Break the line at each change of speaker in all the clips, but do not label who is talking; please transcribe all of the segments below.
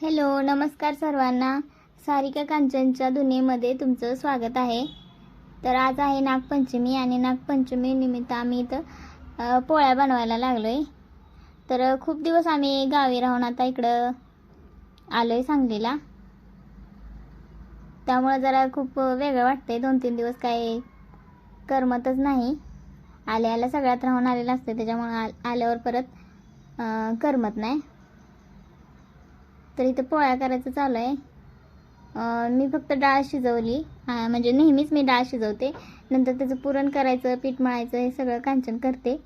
Hello नमस्कार सर्वांना. सारिका कांचनच्या दुनियेमध्ये तुमचं स्वागत आहे. तर आज आहे नागपंचमी आणि नागपंचमी निमित्त आम्ही इथं पोळ्या बनवायला लागलो आहे तर खूप दिवस आम्ही गावी राहून आता इकडं आलो आहे सांगलीला. त्यामुळं जरा खूप वेगळं वाटतंय. दोन तीन दिवस काय करमतच नाही. आल्या आल्या सगळ्यात राहून आलेलं असतं त्याच्यामुळं आ आल्यावर परत करमत नाही. तर इथं पोळ्या करायचं चालू आहे. मी फक्त डाळ शिजवली. म्हणजे नेहमीच मी डाळ शिजवते. नंतर त्याचं पुरण करायचं पीठ मळायचं हे सगळं कांचन करते.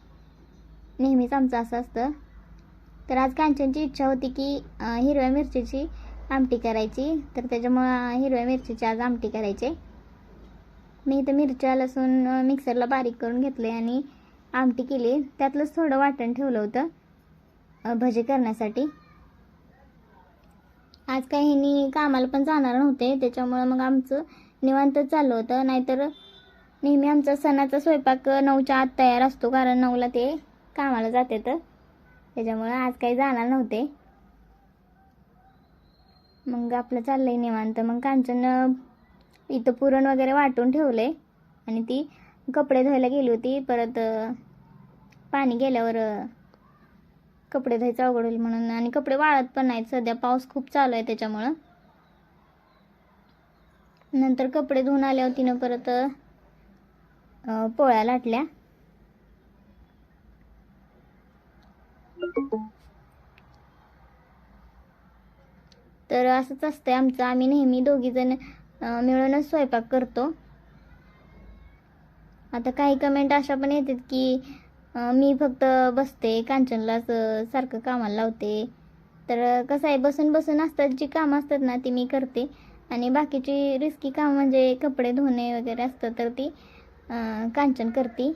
नेहमीच आमचं असं असतं. तर आज कांचनची इच्छा होती की हिरव्या मिरचीची आमटी करायची. तर त्याच्यामुळं हिरव्या मिरचीची आज आमटी करायची. मी इथं मिरच्या लसूण मिक्सरला बारीक करून घेतले आणि आमटी केली. त्यातलंच थोडं वाटण ठेवलं होतं भजे भजी करण्यासाठी. आज काही ह्यांनी कामाला पण जाणार नव्हते त्याच्यामुळं मग आमचं निवांतच चाललं होतं. नाहीतर नेहमी आमचा सणाचा स्वयंपाक नऊच्या आत तयार असतो कारण नऊला ते कामाला जाते तर. त्याच्यामुळं आज काही जाणार नव्हते. मग आपलं चाललंय निवांत. मग कांचन इथं पुरण वगैरे वाटून ठेवले आणि ती कपडे धुवायला गेली होती. परत पाणी गेल्यावर कपडे धुवायचं अवघड होईल म्हणून. आणि कपडे वाळत पण नाहीत. सध्या पाऊस खूप चालू आहे त्याच्यामुळं. नंतर कपडे धुवून आल्यावर तिनं परत पोळ्या लाटल्या. तर असंच असतंय आमचं. आम्ही नेहमी दोघीजण जण मिळूनच स्वयंपाक करतो. आता काही कमेंट अशा पण येतात की मी फक्त बसते कांचनलाच सारखं कामाला लावते. तर कसं आहे बसून बसून असतात जी कामं असतात ना ती मी करते. आणि बाकीची रिस्की कामं म्हणजे कपडे धुणे वगैरे असतं तर ती कांचन करते.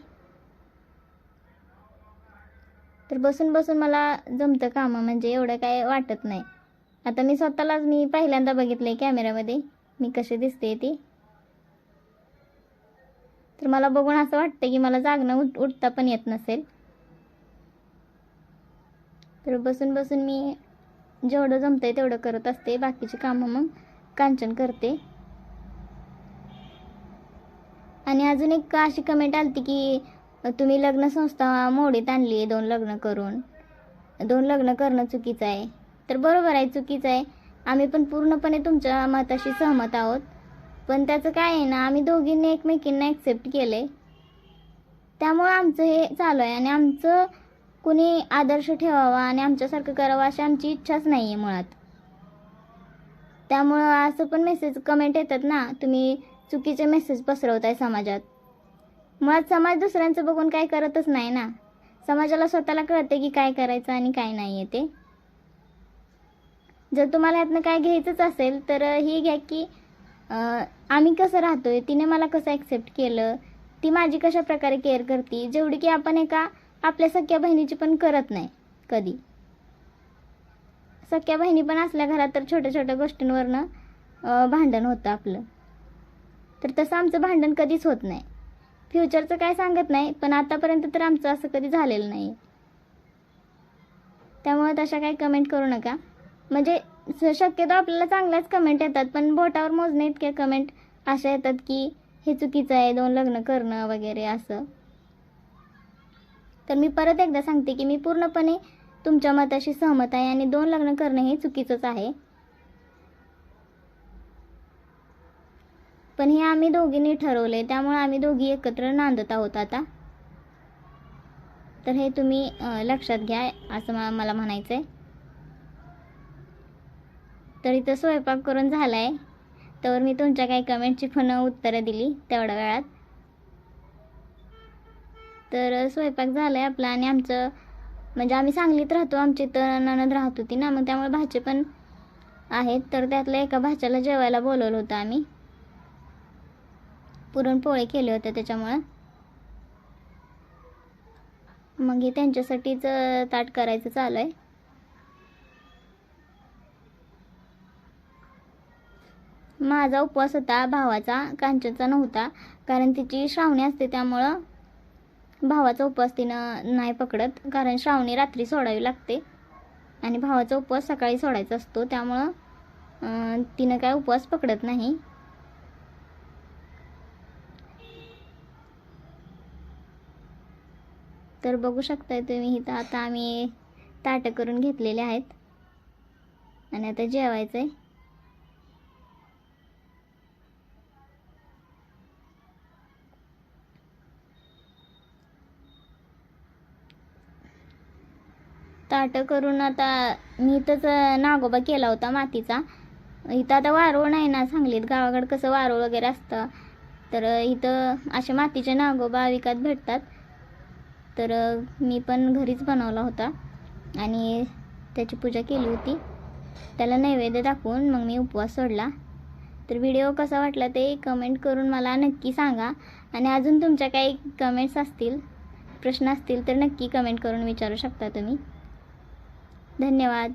तर बसून बसून मला जमतं कामं म्हणजे एवढं काय वाटत नाही. आता मी स्वतःलाच मी पहिल्यांदा बघितलं आहे कॅमेऱ्यामध्ये मी कशी दिसते ती. तर मला बघून असं वाटतं की मला जागणं उठ उठता पण येत नसेल. तर बसून बसून मी जेवढं जमतंय तेवढं करत असते. बाकीची कामं मग कांचन करते. आणि अजून एक अशी कमेंट आलती की तुम्ही लग्न संस्था मोडीत आणली आहे दोन लग्न करून. दोन लग्न करणं चुकीचं आहे. तर बरोबर आहे चुकीचं आहे. आम्ही पण पूर्णपणे तुमच्या मताशी सहमत आहोत. पण त्याचं काय आहे ना आम्ही दोघींनी एकमेकींना ॲक्सेप्ट केलं आहे त्यामुळं आमचं हे चालू आहे आणि आमचं कुणी आदर्श ठेवावा आणि आमच्यासारखं करावं अशी आमची इच्छाच नाही आहे मुळात. त्यामुळं असं पण मेसेज कमेंट येतात ना तुम्ही चुकीचे मेसेज पसरवताय समाजात. मुळात समाज दुसऱ्यांचं बघून काय करतच नाही ना. समाजाला स्वतःला कळते की काय करायचं आणि काय नाही आहे ते. जर तुम्हाला यातनं काय घ्यायचंच असेल तर ही घ्या की आम्ही कसं राहतोय तिने मला कसं ॲक्सेप्ट केलं ती माझी कशा प्रकारे केअर करते जेवढी की आपण एका आपल्या सख्या बहिणीची पण करत नाही कधी. सख्या बहिणी पण असल्या घरात तर छोट्या छोट्या गोष्टींवरनं भांडण होतं आपलं. तर तसं आमचं भांडण कधीच होत नाही. फ्युचरचं काय सांगत नाही पण आतापर्यंत तर आमचं असं कधी झालेलं नाही त्यामुळे तशा काही कमेंट करू नका. म्हणजे शक्यतो आपल्याला चांगल्याच कमेंट येतात पण बोटावर मोजणे इतक्या कमेंट अशा येतात की हे चुकीचं आहे दोन लग्न करणं वगैरे असं. तर मी परत एकदा सांगते की मी पूर्णपणे तुमच्या मताशी सहमत आहे आणि दोन लग्न करणं हे चुकीचंच आहे. पण हे आम्ही दोघींनी ठरवले त्यामुळे आम्ही दोघी एकत्र नांदत आहोत आता. तर हे तुम्ही लक्षात घ्या असं मला म्हणायचं आहे तर इथं स्वयंपाक करून झाला आहे तर मी तुमच्या काही कमेंटची पण उत्तरं दिली तेवढ्या वेळात. तर स्वयंपाक झाला आहे आपला आणि आमचं म्हणजे आम्ही सांगलीत राहतो आमची तर ननद राहत होती ना मग त्यामुळे भाचे पण आहेत. तर त्यातल्या एका भाच्याला जेवायला बोलवलं होतं आम्ही. पुरणपोळे केले होते त्याच्यामुळं. मग हे त्यांच्यासाठीच ताट करायचं चालू आहे. माझा उपवास होता भावाचा कांचनचा नव्हता. कारण तिची श्रावणी असते त्यामुळं भावाचा उपवास तिनं नाही पकडत. कारण श्रावणी रात्री सोडावी लागते. आणि भावाचा उपवास सकाळी सोडायचा असतो त्यामुळं तिनं काय उपवास पकडत नाही. तर बघू शकताय तुम्ही इथं आता आम्ही ताटं करून घेतलेले आहेत. आणि आता जेवायचं आहे ताटं करून आता मी इथंच नागोबा केला होता मातीचा. इथं आता वारूळ नाही ना सांगलीत गावाकडं कसं वारूळ वगैरे असतं. तर इथं असे मातीचे नागोबा विकत भेटतात. तर मी पण घरीच बनवला होता आणि त्याची पूजा केली होती. त्याला नैवेद्य दाखवून मग मी उपवास सोडला. तर व्हिडिओ कसा वाटला ते कमेंट करून मला नक्की सांगा. आणि अजून तुमच्या काही कमेंट्स असतील प्रश्न असतील तर नक्की कमेंट करून विचारू शकता तुम्ही. धन्यवाद.